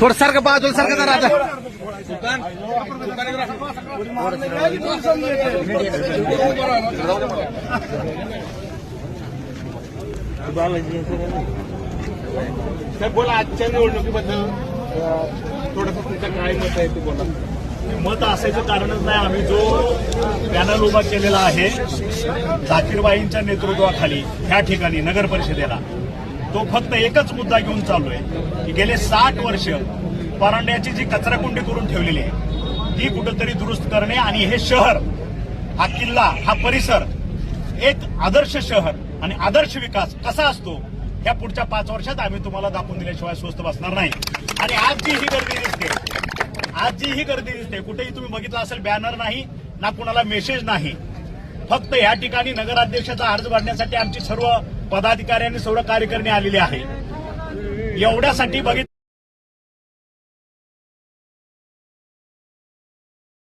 थोडं सारखं बाजूला सारखं जरा आता. साहेब बोला आजच्या निवडणुकीबद्दल थोडस तुमचं काय मत आहे ते बोला. मत असायचं कारणच नाही आम्ही जो पॅनल उभा केलेला आहे जाकीरबाईंच्या नेतृत्वाखाली ह्या ठिकाणी नगर परिषदेला. तो फक्त एकच मुद्दा घेऊन चालू आहे की गेले साठ वर्ष परांड्याची जी कचराकुंडी करून ठेवलेली आहे ती कुठंतरी दुरुस्त करणे आणि हे शहर हा किल्ला हा परिसर एक आदर्श शहर आणि आदर्श विकास कसा असतो या पुढच्या पाच वर्षात आम्ही तुम्हाला दाखवून दिल्याशिवाय स्वस्त बसणार नाही. आणि आज जी ही गर्दी दिसते आज जी ही गर्दी दिसते कुठेही तुम्ही बघितलं असेल बॅनर नाही ना कुणाला मेसेज नाही. फक्त या ठिकाणी नगराध्यक्षाचा अर्ज भरण्यासाठी आमची सर्व पदाधिकाऱ्यांनी सर्व कार्यकर्ते आलेले आहे. एवढ्यासाठी बघितलं